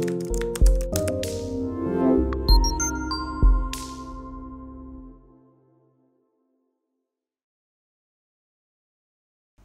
Thank you.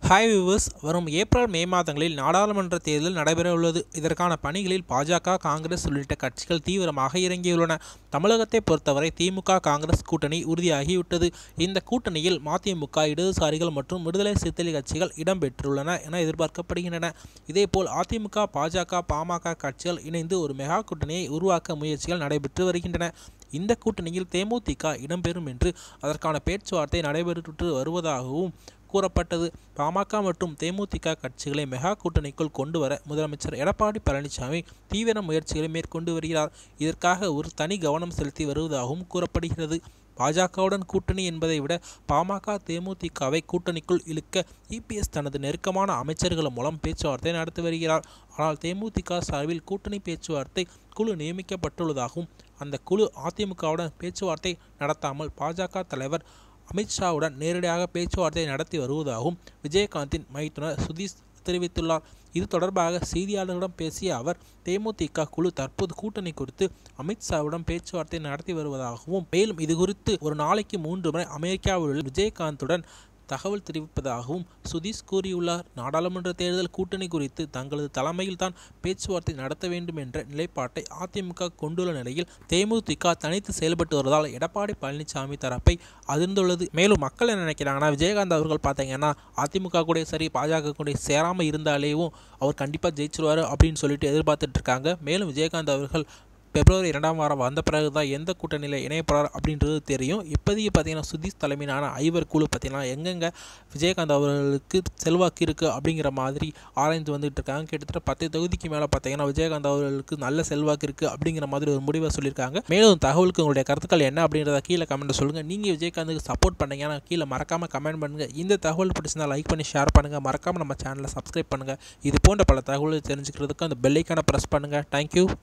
Hi viewers வரும் April May மாதங்களில் நாடாளுமன்ற தேர்தல் நடைபெறவுள்ளது. இதற்கான பணிகளில் பாஜக காங்கிரஸ் உள்ளிட்ட கட்சிகள் தீவிரமாக இறங்கியுள்ளன. தமிழகத்தை பொறுத்தவரை திமுக காங்கிரஸ் கூட்டணி உறுதியாகிவிட்டது. இந்த கூட்டணியில் மதிமுக இடதுசாரிகள் மற்றும் விடுதலை சிறுத்தைகள் கட்சிகள் இடம்பெற்றுள்ளன என எதிர்பார்க்கப்படுகின்றன. இதேபோல் அதிமுக பாஜக பாமக கட்சிகள் இணைந்து ஒரு மெகா கூட்டணியை உருவாக்க முயற்சிகள் நடைபெற்று வருகின்றன. இந்த கூட்டணியில் தேமுதிக இடம்பெறும் என்று அதற்கான பேச்சுவார்த்தை நடைபெற்று வருவதாகவும் கூறப்பட்டது. பாமக மற்றும் தேமுதிக கட்சிகளை மெகா கூட்டணிக்குள் கொண்டு வர முதலமைச்சர் எடப்பாடி பழனிசாமி தீவிர முயற்சிகளை மேற்கொண்டு வருகிறார். இதற்காக ஒரு தனி கவனம் செலுத்தி வருவதாகவும் கூறப்படுகிறது. பாஜகவுடன் கூட்டணி என்பதை விட பாமக தேமுதிகவை கூட்டணிக்குள் இழுக்க இபிஎஸ் தனது நெருக்கமான அமைச்சர்கள் மூலம் பேச்சுவார்த்தை நடத்தி வருகிறார். ஆனால் தேமுதிக சார்பில் கூட்டணி பேச்சுவார்த்தை குழு நியமிக்கப்பட்டுள்ளதாகவும் அந்த குழு அதிமுகவுடன் பேச்சுவார்த்தை நடத்தாமல் பாஜக தலைவர் அமித்ஷாவுடன் நேரடியாக பேச்சுவார்த்தை நடத்தி வருவதாகவும் விஜயகாந்தின் மைத்துனர் சுதீஷ் தெரிவித்துள்ளார். இது தொடர்பாக செய்தியாளர்களிடம் பேசிய அவர் தேமுதிக குழு தற்போது கூட்டணி குறித்து அமித்ஷாவுடன் பேச்சுவார்த்தை நடத்தி வருவதாகவும் மேலும் இது குறித்து ஒரு நாளைக்கு மூன்று முறை அமெரிக்காவில் உள்ள விஜயகாந்துடன் தகவல் தெரிவிப்பதாகவும் சுதீஷ் கூறியுள்ளார். நாடாளுமன்ற தேர்தல் கூட்டணி குறித்து தங்களது தலைமையில் தான் பேச்சுவார்த்தை நடத்த வேண்டும் என்ற நிலைப்பாட்டை அதிமுக கொண்டுள்ள நிலையில் தேமுதிக தனித்து செயல்பட்டு வருவதால் எடப்பாடி பழனிசாமி தரப்பை அதிர்ந்துள்ளது. மேலும் மக்கள் என்ன நினைக்கிறாங்கன்னா விஜயகாந்த் அவர்கள் பார்த்தீங்கன்னா அதிமுக கூட சரி பாஜக கூட சேராமல் இருந்தாலேயும் அவர் கண்டிப்பாக ஜெயிச்சிருவார் அப்படின்னு சொல்லிட்டு எதிர்பார்த்துட்டு இருக்காங்க. மேலும் விஜயகாந்த் அவர்கள் பிப்ரவரி இரண்டாம் வாரம் வந்த பிறகு தான் எந்த கூட்டணியில் இணையப்படுறார் அப்படின்றது தெரியும். இப்போதைக்கு பார்த்தீங்கன்னா சுதீஷ் தலைமையிலான ஐவர் குழு பார்த்தீங்கன்னா எங்கெங்கே விஜயகாந்த் அவர்களுக்கு செல்வாக்கு இருக்குது அப்படிங்கிற மாதிரி ஆராய்ந்து வந்துட்டு இருக்காங்க. கிட்டத்தட்ட பத்து தொகுதிக்கு மேலே பார்த்தீங்கன்னா விஜயகாந்த் அவர்களுக்கு நல்ல செல்வாக்கு இருக்குது அப்படிங்கிற மாதிரி ஒரு முடிவை சொல்லியிருக்காங்க. மேலும் தகவலுக்கு உங்களுடைய கருத்துக்கள் என்ன அப்படின்றத கீழே கமெண்ட் சொல்லுங்கள் நீங்கள் விஜயகாந்துக்கு சப்போர்ட் பண்ணீங்கன்னா கீழே மறக்காமல் கமெண்ட் பண்ணுங்கள் இந்த தகவல் பிடிச்சிருந்தால் லைக் பண்ணி ஷேர் பண்ணுங்கள் மறக்காமல் நம்ம சேனலை சப்ஸ்கிரைப் பண்ணுங்கள் இது போன்ற பல தகவல்கள் தெரிஞ்சுக்கிறதுக்கு அந்த பெல்லைக்கான ப்ரெஸ் பண்ணுங்கள் தேங்க்யூ